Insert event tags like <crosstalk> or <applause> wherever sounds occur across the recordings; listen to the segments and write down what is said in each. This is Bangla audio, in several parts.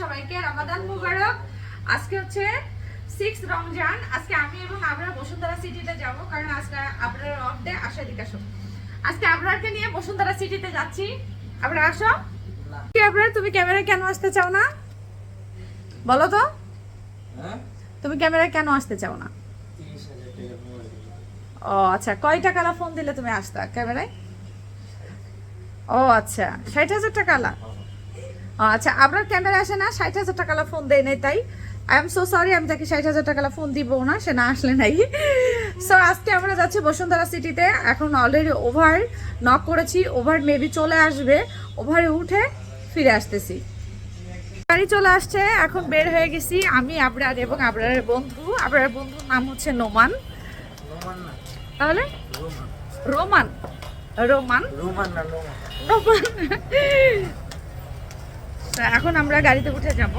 সবাইকে রমাদান মুবারক। আজকে হচ্ছে সিক্স রমজান। আজকে আমি এবং আবরার বসুন্ধরা সিটিতে যাব কারণ আজকে আবরার অফ ডে আসো এদিকে আসো। আজকে আবরারকে নিয়ে বসুন্ধরা সিটিতে যাচ্ছি। আবরার আসো। কি আবরার তুমি ক্যামেরা কেন আসতে চাও না? বলো তো। হ্যাঁ? তুমি ক্যামেরায় কেন আসতে চাও না? টাকা ও আচ্ছা। কয় টাকালা ফোন দিলে তুমি আসতা ক্যামেরায়? ও আচ্ছা। ষাট হাজার টাকালা ও আচ্ছা আপনার ক্যামেরা আসে না ষাট হাজার টাকালা ফোন দেয় নাই তাই। আই এম সো সরি আমি তাকে ষাট হাজার টাকালা ফোন দিব না সে না আসলে নাই। সো আজকে আমরা যাচ্ছি বসুন্ধরা সিটিতে এখন অলরেডি ওভার নক করেছি ওভার মেবি চলে আসবে ওভারে উঠে ফিরে আসতেছি। গাড়ি চলে আসছে এখন বের হয়ে গেছি আমি আবরার এবং আবরারের বন্ধু। আবরার বন্ধুর নাম হচ্ছে নোমান। তাহলে? রোমান। রোমান। রোমান রোমান না রোমান রোমান তা এখন আমরা গাড়িতে উঠে যাব।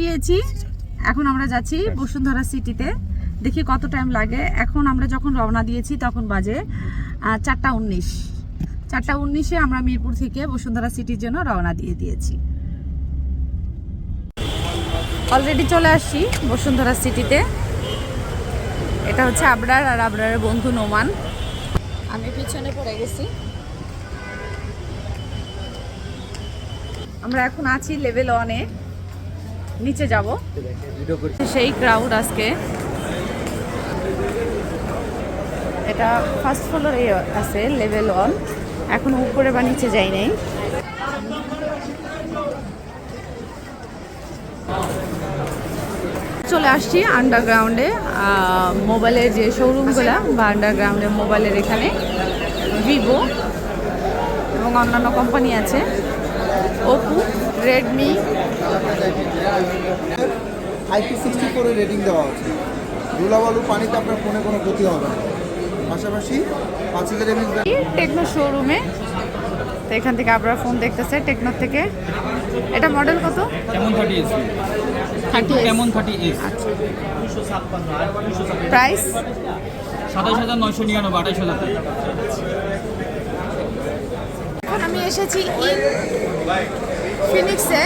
গিয়েছি, এখন আমরা যাচ্ছি বসুন্ধরা সিটিতে। দেখি কত টাইম লাগে। এখন আমরা যখন রওনা দিয়েছি, তখন বাজে চারটা উনিশ। চারটা উনিশে আমরা মিরপুর থেকে বসুন্ধরা সিটির জন্য রওনা দিয়ে দিয়েছি। অলরেডি চলে আসছি বসুন্ধরা সিটিতে। এটা হচ্ছে আবরার আর আবরারের বন্ধু নোমান। আমি পিছনে পড়ে গেছি। আমরা এখন আছি লেভেল ওয়ানে নিচে যাব। সেই ক্রাউড আজকে। এটা ফার্স্ট ফ্লোরে আছে লেভেল ওয়ান এখন উপরে বা নিচে যাই নাই। চলে আসছি আন্ডারগ্রাউন্ডে মোবাইলের যে শোরুমগুলো বা আন্ডারগ্রাউন্ডে মোবাইলের এখানে। ভিভো এবং অন্যান্য কোম্পানি আছে। ওপো রেডমি আইপি সিক্সটি ফোরে রেটিং দেওয়া আছে। ধুলাবালু পানিতে আপনার ফোনে কোনো ক্ষতি হবে না। পাশাপাশি পাঁচ হাজার এমএস টেকনো শোরুমে তো এখান থেকে আপনারা ফোন দেখতেছে টেকনো থেকে। এটা মডেল কত? এমন থার্টি এস থার্টি কেমন থার্টি এস প্রাইস সাতাশ হাজার নয়শো নিরানব্বই আঠাশ হাজার। আমি এসেছি ইন ফিনিক্সে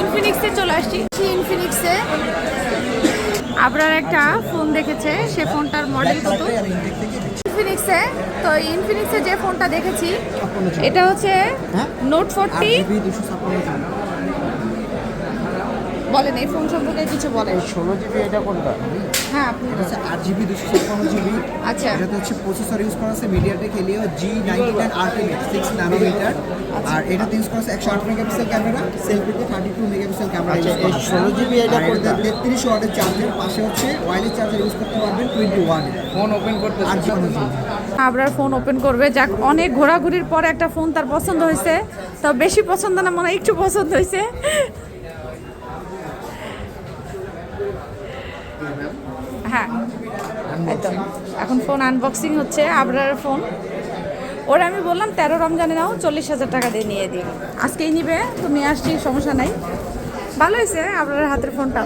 ইনফিনিক্সে চলে আসছি। ইনফিনিক্সে আপনার একটা ফোন দেখেছে সে ফোনটার মডেল কত? ইনফিনিক্সে তো ইনফিনিক্সে যে ফোনটা দেখেছি এটা হচ্ছে নোট ফোরটি বলেন এই ফোন সম্পর্কে কিছু বলেন। ষোলো জিবি এটা কোনটা? হ্যাঁ আপনি এটা হচ্ছে আট জিবি দুশো ছাপ্পান্ন জিবি আচ্ছা। এটাতে হচ্ছে প্রসেসর ইউজ করা আছে MediaTek Helio G ninety nine ultimate six nanometer আর এটাতে ইউজ করা আছে একশো আট megapixel camera সেলফিতে thirty two megapixel camera use করা ষোলো জিবি এটা কোনটা? তেত্রিশ ওয়াটের চার্জার পাশে হচ্ছে ওয়াইলেস চার্জার ইউজ করতে পারবেন টোয়েন্টি ওয়ান ফোন ওপেন করতে আট জিবি আপনার ফোন ওপেন করবে যাক অনেক ঘোরাঘুরির পর একটা ফোন তার পছন্দ হয়েছে। তো বেশি পছন্দ না মনে হয় একটু পছন্দ হয়েছে। হ্যাঁ। এখন ফোন আনবক্সিং হচ্ছে আপনার ফোন ওরা আমি বললাম তেরো রমজানে নাও চল্লিশ হাজার টাকা দিয়ে নিয়ে দিই। আজকেই নিবে তো নিয়ে আসছি সমস্যা নাই। ভালো হয়েছে আপনার হাতের ফোনটা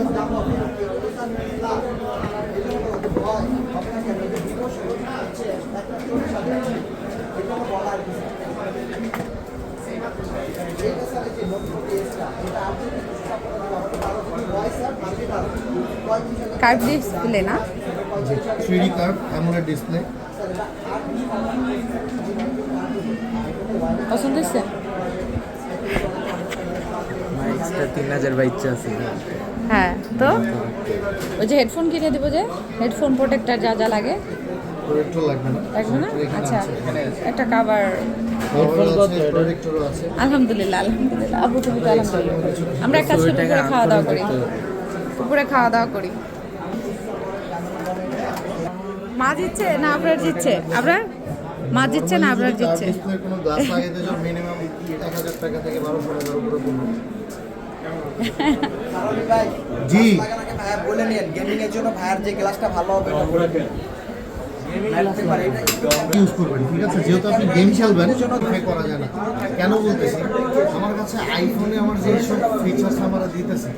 কার্ড ডিসপ্লে না? Three D curve AMOLED display পছন্দ এক্সট্রা তিন হাজার বা ইচ্ছা আছে। হ্যাঁ তো? ওই যে হেডফোন কিনে দেবো যে হেডফোন প্রোটেক্টর যা যা লাগে। লাগবে না। আচ্ছা একটা কাভার হেডফোন প্রোডাক্টরও আছে আলহামদুলিল্লাহ আলহামদুলিল্লাহ। আবু তুমি আলহামদুলিল্লাহ। আমরা একটা কাজ করি খাওয়া দাওয়া করি দুপুরে খাওয়া দাওয়া করি। মা জিতছে না আপনার জিতছে? আপনার মা জিতছে না আপনার জিতছে? <laughs> জি। ভাইয়া বলে নিন গেমিং এর জন্য ভাইয়ার যে ক্লাসটা ভালো হবে দিন। ইউজ করবেন ঠিক আছে? যেহেতু আপনি গেম খেলবেন করা যায় না। কেন বলতেছি? আমার কাছে আইফোনে আমার যে সব ফিচার্স আমরা দিতেছে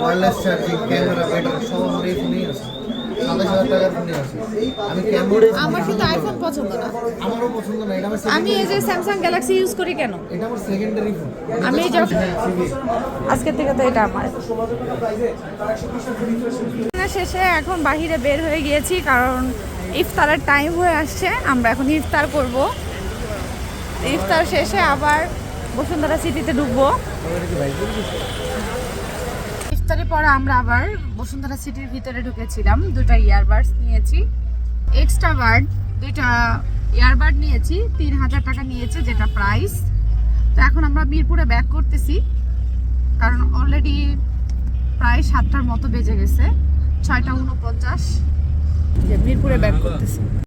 ওয়্যারলেস চার্জিং ক্যামেরা ব্যাটারি সব আমার এই ফোনেই আছে। আমার আইফোন পছন্দ না। আমারও পছন্দ না এটা আমি এই যে স্যামসাং গ্যালাক্সি ইউজ করি কেন? এটা আমার সেকেন্ডারি ফোন আমি যখন আজকের থেকে তো এটা আমার। শেষে এখন বাহিরে বের হয়ে গিয়েছি কারণ ইফতারের টাইম হয়ে আসছে, আমরা এখন ইফতার করব। ইফতার শেষে আবার বসুন্ধরা সিটিতে ঢুকবো। ইফতারের পরে আমরা আবার বসুন্ধরা সিটির ভিতরে ঢুকেছিলাম, দুটা ইয়ারবাডস নিয়েছি। এক্সট্রা বার্ড দুইটা ইয়ারবাড নিয়েছি, তিন হাজার টাকা নিয়েছে যেটা প্রাইস তো এখন আমরা মিরপুরে ব্যাক করতেছি, কারণ অলরেডি প্রায় সাতটার মতো বেজে গেছে, ছয়টা উনপঞ্চাশ। যে মিরপুরে ব্যাক করতেছি।